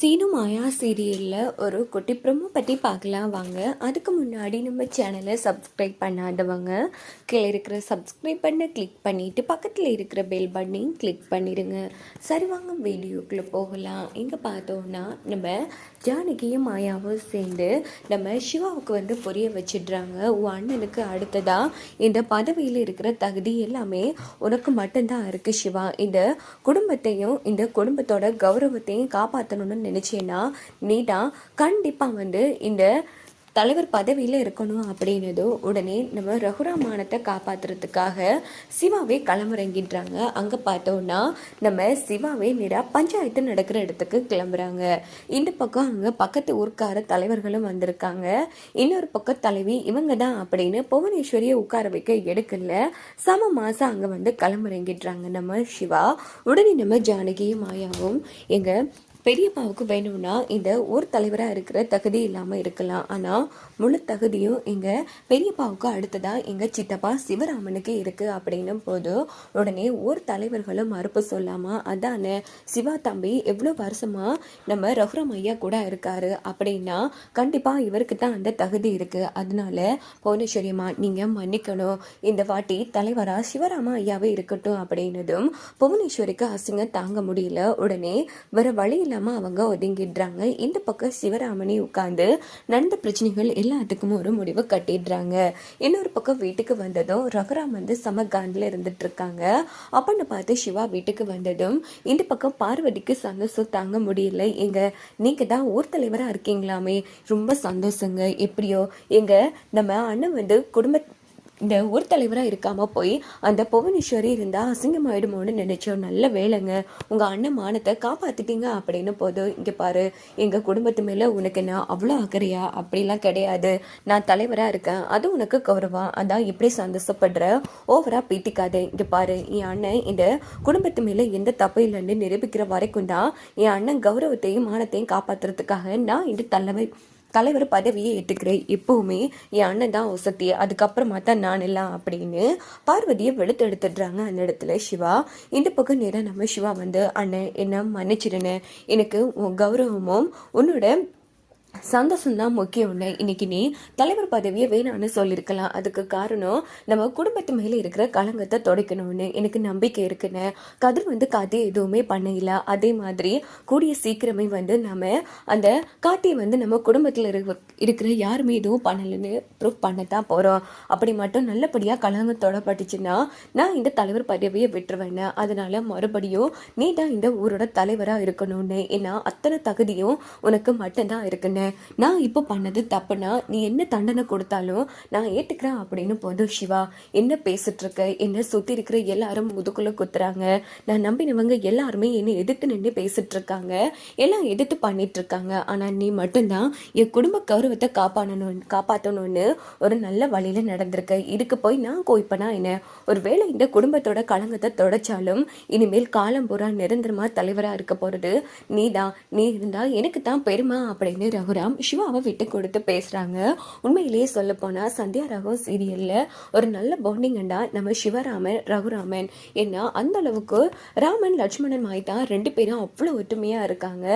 சீனு மாயா சீரியலில் ஒரு குட்டி ப்ரொமோ பற்றி பார்க்கலாம் வாங்க. அதுக்கு முன்னாடி நம்ம சேனலை சப்ஸ்கிரைப் பண்ணாதவங்க கீழே இருக்கிற சப்ஸ்கிரைப் பண்ண கிளிக் பண்ணிவிட்டு பக்கத்தில் இருக்கிற பெல் பட்டனையும் கிளிக் பண்ணிடுங்க. சரி வாங்க வீடியோக்குள்ளே போகலாம். இங்கே பார்த்தோன்னா நம்ம ஜானகியும் மாயாவும் சேர்ந்து நம்ம சிவாவுக்கு வந்து புரிய வச்சிடுறாங்க. உன் அண்ணனுக்கு அடுத்ததாக இந்த பதவியில் இருக்கிற தகுதி எல்லாமே உனக்கு மட்டும்தான் இருக்குது சிவா. இந்த குடும்பத்தையும் இந்த குடும்பத்தோட கௌரவத்தையும் காப்பாற்றணும்னு நினச்சேன்னா நீ கண்டிப்பாக வந்து இந்த தலைவர் பதவியில் இருக்கணும் அப்படின்னதும் உடனே நம்ம ரகுராமானத்தை காப்பாற்றுறதுக்காக சிவாவே கிளம்புறங்கின்றாங்க அங்கே பார்த்தோன்னா நம்ம சிவாவே நேராக பஞ்சாயத்து நடக்கிற இடத்துக்கு கிளம்புறாங்க. இந்த பக்கம் அங்கே பக்கத்து ஊர்க்கார தலைவர்களும் வந்திருக்காங்க. இன்னொரு பக்கம் தலைவி இவங்க தான் அப்படின்னு புவனேஸ்வரியை உட்கார வைக்க எடுக்கல. சம மாதம் அங்கே வந்து களமிறங்கிடுறாங்க நம்ம சிவா. உடனே நம்ம ஜானகியும் மாயாவும் எங்கள் பெரியப்பாவுக்கு வேணும்னா இந்த ஊர் தலைவராக இருக்கிற தகுதி இல்லாமல் இருக்கலாம். ஆனால் முழு தகுதியும் எங்கள் பெரியப்பாவுக்கு அடுத்ததாக எங்கள் சித்தப்பா சிவராமனுக்கு இருக்குது அப்படின்னும் போது உடனே ஊர் தலைவர்களும் மறுப்பு சொல்லாமல் அதானே சிவா தம்பி எவ்வளோ வருஷமாக நம்ம ரகுரம் ஐயா கூட இருக்காரு. அப்படின்னா கண்டிப்பாக இவருக்கு தான் அந்த தகுதி இருக்குது அதனால புவனேஸ்வரியம்மா நீங்கள் மன்னிக்கணும். இந்த வாட்டி தலைவராக சிவராம ஐயாவே இருக்கட்டும். அப்படின்னதும் புவனேஸ்வரிக்கு அசிங்கம் தாங்க முடியல. உடனே வேறு வழியில் இல்லாமல் அவங்க ஒதுங்கிடுறாங்க. இந்த பக்கம் சிவராமனி உட்காந்து நடந்த பிரச்சனைகள் எல்லாத்துக்கும் ஒரு முடிவு கட்டிடுறாங்க. இன்னொரு பக்கம் வீட்டுக்கு வந்ததும் ரகுராம் வந்து சம காண்டில் இருந்துட்டு இருக்காங்க. அப்படின்னு பார்த்து சிவா வீட்டுக்கு வந்ததும் இந்த பக்கம் பார்வதிக்கு சந்தோஷம் தாங்க முடியல. எங்க நீங்க தான் ஊர் தலைவராக இருக்கீங்களாமே. ரொம்ப சந்தோஷங்க. எப்படியோ எங்க நம்ம அண்ணன் வந்து குடும்ப இந்த ஊர் தலைவராக இருக்காமல் போய் அந்த புவனேஸ்வரி இருந்தால் அசிங்கமாயிடுமோன்னு நினைச்சோம் நல்ல வேலைங்க உங்கள் அண்ணன் மானத்தை காப்பாற்றிட்டீங்க அப்படின்னு போதும் இங்கே பாரு எங்கள் குடும்பத்து மேலே உனக்கு என்ன அவ்வளோ அக்கறையா அப்படிலாம் கிடையாது. நான் தலைவராக இருக்கேன். அது உனக்கு கௌரவம். அதான் இப்படி சந்தோஷப்படுற ஓவராக பீத்திக்காது. இங்கே பாரு என் அண்ணன் இந்த குடும்பத்து மேலே எந்த தப்பு இல்லைன்னு நிரூபிக்கிற வரைக்கும் தான் என் அண்ணன் கௌரவத்தையும் மானத்தையும் காப்பாற்றுறதுக்காக நான் இந்த தலைமை தலைவர் பதவியை ஏற்றுக்கிறேன். எப்பவுமே என் அண்ணன் தான் வசதி. அதுக்கப்புறமா தான் நான் எல்லாம் அப்படின்னு பார்வதியை வெளுத்து எடுத்துடுறாங்க அந்த இடத்துல சிவா. இந்த பக்கம் நேரம் நம்ம சிவா வந்து அண்ணன் என்ன மன்னிச்சிருன்னு எனக்கு உன் கௌரவமும் உன்னோட சந்தோஷம் தான் முக்கியம்னு இன்னைக்கு நீ தலைவர் பதவியை வேணான்னு சொல்லியிருக்கலாம். அதுக்கு காரணம் நம்ம குடும்பத்து மேலே இருக்கிற களங்கத்தை தொடக்கணும்னு. எனக்கு நம்பிக்கை இருக்குன்னு. கதிர் வந்து காட்டி எதுவுமே பண்ணல. அதே மாதிரி கூடிய சீக்கிரமே வந்து நம்ம அந்த காட்டியை வந்து நம்ம குடும்பத்தில் இருக்கிற யாருமே எதுவும் பண்ணலைன்னு ப்ரூவ் தான் போகிறோம் அப்படி மட்டும் நல்லபடியாக களங்கம் தொடப்பட்டுச்சுன்னா நான் இந்த தலைவர் பதவியை விட்டுருவேன் அதனால மறுபடியும் நீ தான் இந்த ஊரோட தலைவராக இருக்கணும்னு. ஏன்னா அத்தனை தகுதியும் உனக்கு மட்டும்தான் இருக்குன்னு. நான் இப்போ பண்ணது தப்புனா நீ என்ன தண்டனை கொடுத்தாலும் நான் ஏற்றுக்கிறேன் அப்படின்னு போதும் சிவா. என்ன பேசிட்டு என்னை என்ன சுற்றி இருக்கிற எல்லாரும் முதுகுள்ள குத்துறாங்க. நான் நம்பினவங்க எல்லாருமே என்னை எதிர்த்து நின்று பேசிகிட்ருக்காங்க எல்லாம் எதிர்த்து பண்ணிகிட்ருக்காங்க ஆனால் நீ மட்டும்தான் என் குடும்ப கௌரவத்தை காப்பாற்றணும் காப்பாற்றணும்னு ஒரு நல்ல வழியில் நடந்திருக்க. இதுக்கு போய் நான் கோய்ப்பனா என்ன? ஒரு வேளை இந்த குடும்பத்தோட களங்கத்தை தொடச்சாலும் இனிமேல் காலம் பூரா நிரந்தரமாக தலைவராக இருக்க போகிறது நீ தான் நீ இருந்தால் எனக்கு தான் பெருமா அப்படின்னு ரகு ரகுராம் சிவாவை விட்டு கொடுத்து பேசுகிறாங்க உண்மையிலேயே சொல்ல போனால் சந்தியா ரகம் சீரியலில் ஒரு நல்ல பாண்டிங்கண்டா நம்ம சிவராமன் ரகுராமன். ஏன்னா அந்த அளவுக்கு ராமன் லட்சுமணன் தான் ரெண்டு பேரும் அவ்வளோ ஒற்றுமையாக இருக்காங்க.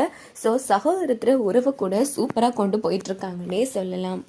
ஸோ சகோதரத்தில் உறவை கூட சூப்பராக கொண்டு போயிட்டுருக்காங்கன்னே சொல்லலாம்.